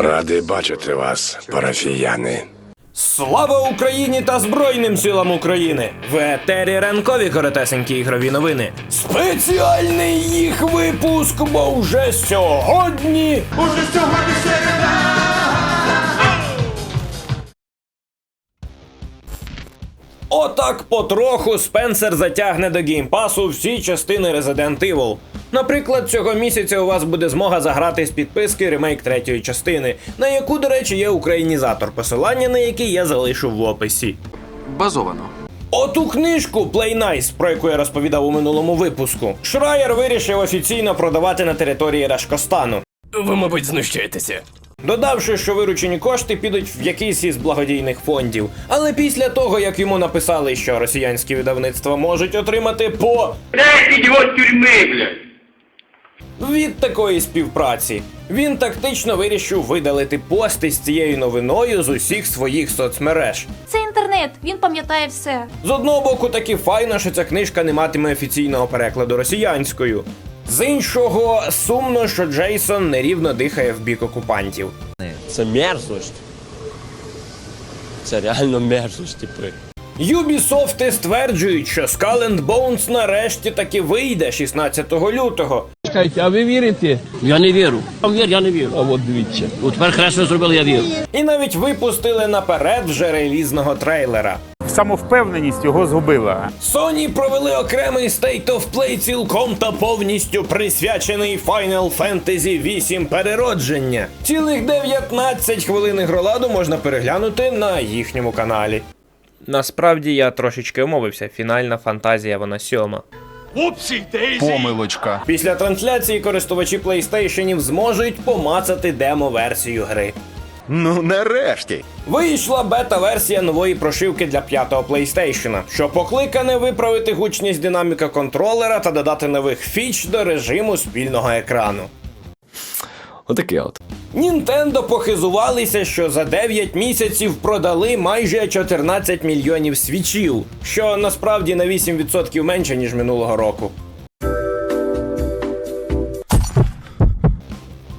Радий бачити вас, парафіяни. Слава Україні та Збройним силам України! В етері ранкові коротесенькі ігрові новини. Спеціальний їх випуск, бо вже сьогодні. Уже сьогодні середа. Отак потроху Спенсер затягне до геймпасу всі частини Resident Evil. Наприклад, цього місяця у вас буде змога заграти з підписки ремейк третьої частини, на яку, до речі, є українізатор, посилання на який я залишу в описі. Базовано. Оту книжку Play Nice, про яку я розповідав у минулому випуску, Шрайер вирішив офіційно продавати на території Рашкостану. Ви, мабуть, знущаєтеся. Додавши, що виручені кошти підуть в якийсь із благодійних фондів. Але після того, як йому написали, що росіянські видавництва можуть отримати по Дайте його тюрми, блядь. Від такої співпраці, він тактично вирішив видалити пости з цією новиною з усіх своїх соцмереж. Це інтернет, він пам'ятає все. З одного боку, таки файно, що ця книжка не матиме офіційного перекладу росіянською. З іншого, сумно, що Джейсон нерівно дихає в бік окупантів. Це мерзость. Це реально мерзость, типи. Ubisoft стверджують, що Skull and Bones нарешті таки вийде 16 лютого. Чекайте, а ви вірите? Я не вірю. А вір, я не вірю. А от дивіться. От тепер краще зробили, я вірю. І навіть випустили наперед вже релізного трейлера. самовпевненість його згубила. Sony провели окремий State of Play цілком та повністю присвячений Final Fantasy VIII переродження. Цілих 19 хвилин ігроладу можна переглянути на їхньому каналі. Насправді я трошечки умовився. Фінальна фантазія вона сьома. Помилочка. Після трансляції користувачі PlayStation зможуть помацати демо-версію гри. Ну, нарешті. Вийшла бета-версія нової прошивки для п'ятого PlayStation, що покликане виправити гучність динаміка контролера та додати нових фіч до режиму спільного екрану. Отаке от. Нінтендо похизувалися, що за 9 місяців продали майже 14 мільйонів свічів, що насправді на 8% менше, ніж минулого року.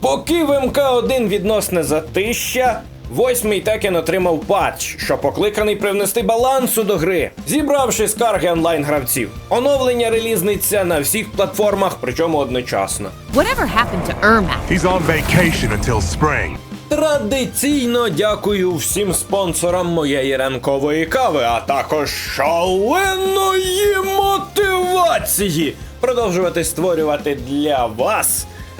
Поки в МК-1 відносне затища, восьмий Текен отримав патч, що покликаний привнести балансу до гри, зібравши скарги онлайн гравців. Оновлення релізниця на всіх платформах, причому одночасно. Whatever happened to? He's on vacation until spring. Традиційно дякую всім спонсорам моєї ранкової кави, а також шаленої мотивації продовжувати створювати для вас